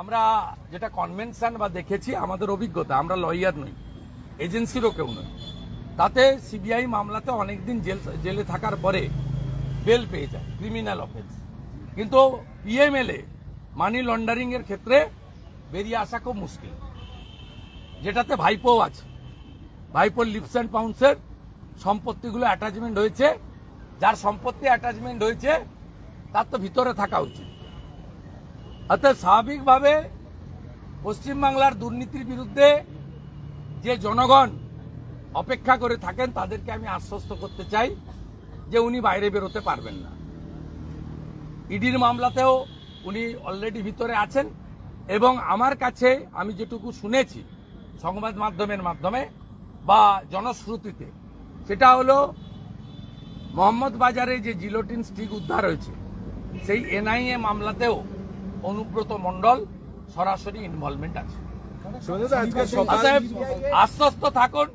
আমরা যেটা কনভেনশন বা দেখেছি, আমাদের অভিজ্ঞতা, আমরা লয়ার নই এজেন্সিরও কেউ নই। তাতে সিবিআই মামলাতে অনেকদিন জেল, জেলে থাকার পরে বেল পেয়ে যায় ক্রিমিনাল অফেন্স কিন্তু পিএমএলএ মানি লন্ডারিং এর ক্ষেত্রে বেরিয়ে আসা খুব মুশকিল। যেটাতে ভাইপোও আছে। ভাইপোর লিপস অ্যান্ড পাউন্সের সম্পত্তিগুলো অ্যাটাচমেন্ট হয়েছে। যার সম্পত্তি অ্যাটাচমেন্ট হয়েছে, তার তো ভিতরে থাকা উচিত। অর্থাৎ স্বাভাবিকভাবে পশ্চিমবাংলার দুর্নীতির বিরুদ্ধে যে জনগণ অপেক্ষা করে থাকেন, তাদেরকে আমি আশ্বস্ত করতে চাই যে উনি বাইরে বেরোতে পারবেন না। ইডির মামলাতেও উনি অলরেডি ভিতরে আছেন এবং আমার কাছে আমি যেটুকু শুনেছি সংবাদ মাধ্যমের মাধ্যমে বা জনশ্রুতিতে, সেটা হলো মোহাম্মদ বাজারে যে জিলোটিন স্টিক উদ্ধার হয়েছে, সেই এনআইএ মামলাতেও অনুব্রত মন্ডল সরাসরি ইনভলভমেন্ট আছে আশ্বস্ত থাকুন